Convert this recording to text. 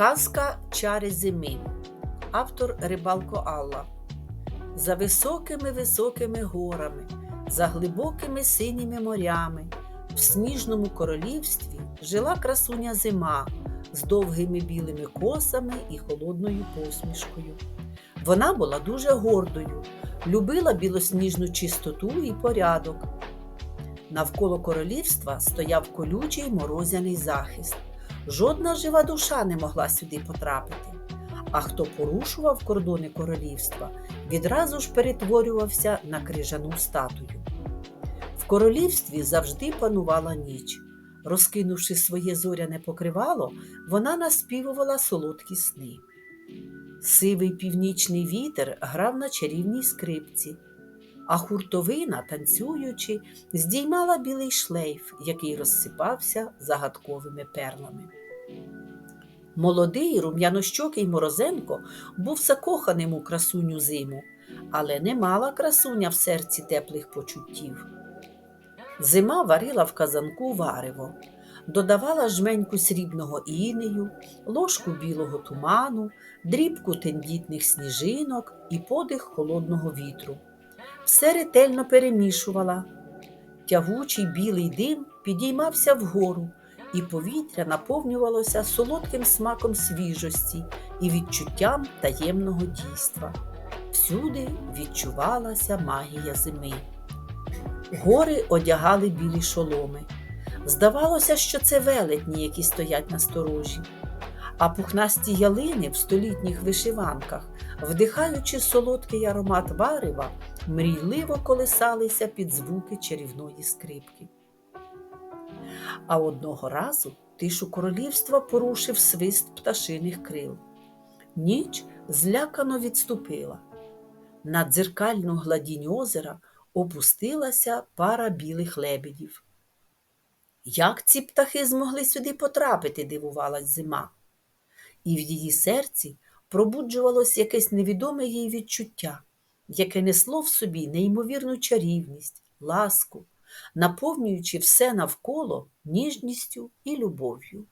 Казка Чари зими. Автор Рибалко Алла. За високими високими горами, за глибокими синіми морями, в сніжному королівстві жила красуня зима з довгими білими косами і холодною посмішкою. Вона була дуже гордою, любила білосніжну чистоту і порядок. Навколо королівства стояв колючий морозяний захист. Жодна жива душа не могла сюди потрапити. А хто порушував кордони королівства, відразу ж перетворювався на крижану статую. В королівстві завжди панувала ніч. Розкинувши своє зоряне покривало, вона наспівувала солодкі сни. Сивий північний вітер грав на чарівній скрипці, а хуртовина, танцюючи, здіймала білий шлейф, який розсипався загадковими перлами. Молодий рум'янощокий Морозенко був закоханим у красуню зиму, але не мала красуня в серці теплих почуттів. Зима варила в казанку варево, додавала жменьку срібного інею, ложку білого туману, дрібку тендітних сніжинок і подих холодного вітру. Все ретельно перемішувала. Тягучий білий дим підіймався вгору, і повітря наповнювалося солодким смаком свіжості і відчуттям таємного дійства. Всюди відчувалася магія зими. Гори одягали білі шоломи. Здавалося, що це велетні, які стоять на сторожі. А пухнасті ялини в столітніх вишиванках, вдихаючи солодкий аромат варева, мрійливо колисалися під звуки чарівної скрипки. А одного разу тишу королівства порушив свист пташиних крил. Ніч злякано відступила. На дзеркальну гладінь озера опустилася пара білих лебедів. Як ці птахи змогли сюди потрапити, дивувалась зима. І в її серці пробуджувалось якесь невідоме їй відчуття, яке несло в собі неймовірну чарівність, ласку, наповнюючи все навколо ніжністю і любов'ю.